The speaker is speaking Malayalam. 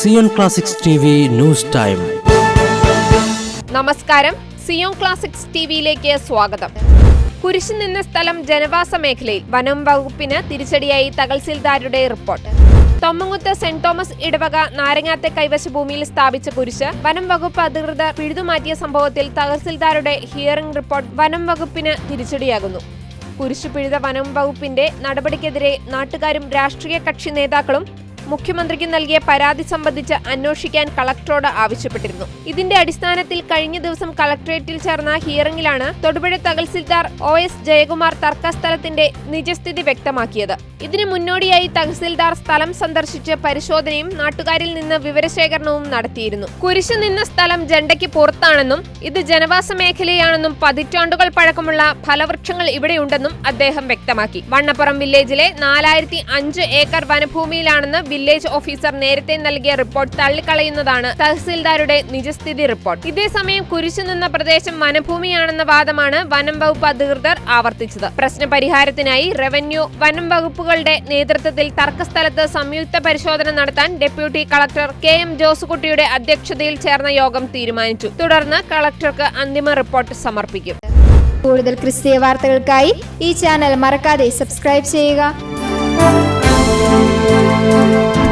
Zion classics news time. നമസ്കാരം. സിയോൺ ക്ലാസിക്സ് ടിവിയിലേക്ക് സ്വാഗതം. കുരിശു നിന്ന സ്ഥലം ജനവാസ മേഖലയിൽ വനം വകുപ്പിന് തിരിച്ചടിയായി തഹസിൽദാരുടെ റിപ്പോർട്ട്. തൊമ്മങ്കുത്ത് സെന്റ് തോമസ് ഇടവക നാരങ്ങാത്തെ കൈവശ ഭൂമിയിൽ സ്ഥാപിച്ച കുരിശ് വനം വകുപ്പ് അധികൃതർ പിഴുതുമാറ്റിയ സംഭവത്തിൽ തഹസിൽദാരുടെ ഹിയറിംഗ് റിപ്പോർട്ട് വനം വകുപ്പിന് തിരിച്ചടിയാകുന്നു. കുരിശു പിഴുത വനം വകുപ്പിന്റെ നടപടിക്കെതിരെ നാട്ടുകാരും രാഷ്ട്രീയ കക്ഷി നേതാക്കളും മുഖ്യമന്ത്രിക്ക് നൽകിയ പരാതി സംബന്ധിച്ച് അന്വേഷിക്കാൻ കളക്ടറോട് ആവശ്യപ്പെട്ടിരുന്നു. ഇതിന്റെ അടിസ്ഥാനത്തിൽ കഴിഞ്ഞ ദിവസം കളക്ടറേറ്റിൽ ചേർന്ന ഹിയറിംഗിലാണ് തൊടുപുഴ തഹസിൽദാർ ഒ എസ് ജയകുമാർ തർക്കസ്ഥലത്തിന്റെ നിജസ്ഥിതി വ്യക്തമാക്കിയത്. ഇതിനു മുന്നോടിയായി തഹസിൽദാർ സ്ഥലം സന്ദർശിച്ച് പരിശോധനയും നാട്ടുകാരിൽ നിന്ന് വിവരശേഖരണവും നടത്തിയിരുന്നു. കുരിശു നിന്ന സ്ഥലം ജണ്ടയ്ക്ക് പുറത്താണെന്നും ഇത് ജനവാസ മേഖലയാണെന്നും പതിറ്റാണ്ടുകൾ പഴക്കമുള്ള ഫലവൃക്ഷങ്ങൾ ഇവിടെയുണ്ടെന്നും അദ്ദേഹം വ്യക്തമാക്കി. വണ്ണപ്പുറം വില്ലേജിലെ നാലായിരത്തി ഏക്കർ വനഭൂമിയിലാണെന്ന് വില്ലേജ് ഓഫീസർ നേരത്തെ നൽകിയ റിപ്പോർട്ട് തള്ളിക്കളയുന്നതാണ് തഹസിൽദാരുടെ നിജസ്ഥിതി റിപ്പോർട്ട്. ഇതേസമയം കുരിശു നിന്ന പ്രദേശം വനഭൂമിയാണെന്ന വാദമാണ് വനം വകുപ്പ് അധികൃതർ ആവർത്തിച്ചത്. പ്രശ്ന പരിഹാരത്തിനായി റവന്യൂ വനം വകുപ്പുകളുടെ നേതൃത്വത്തിൽ തർക്കസ്ഥലത്ത് സംയുക്ത പരിശോധന നടത്താൻ ഡെപ്യൂട്ടി കളക്ടർ കെ എം ജോസുകുട്ടിയുടെ അധ്യക്ഷതയിൽ ചേർന്ന യോഗം തീരുമാനിച്ചു. തുടർന്ന് കളക്ടർക്ക് അന്തിമ റിപ്പോർട്ട് സമർപ്പിക്കും. കൂടുതൽ ക്രിസ്തീയ വാർത്തകൾക്കായി ഈ ചാനൽ മറക്കാതെ സബ്സ്ക്രൈബ് ചെയ്യുക. Música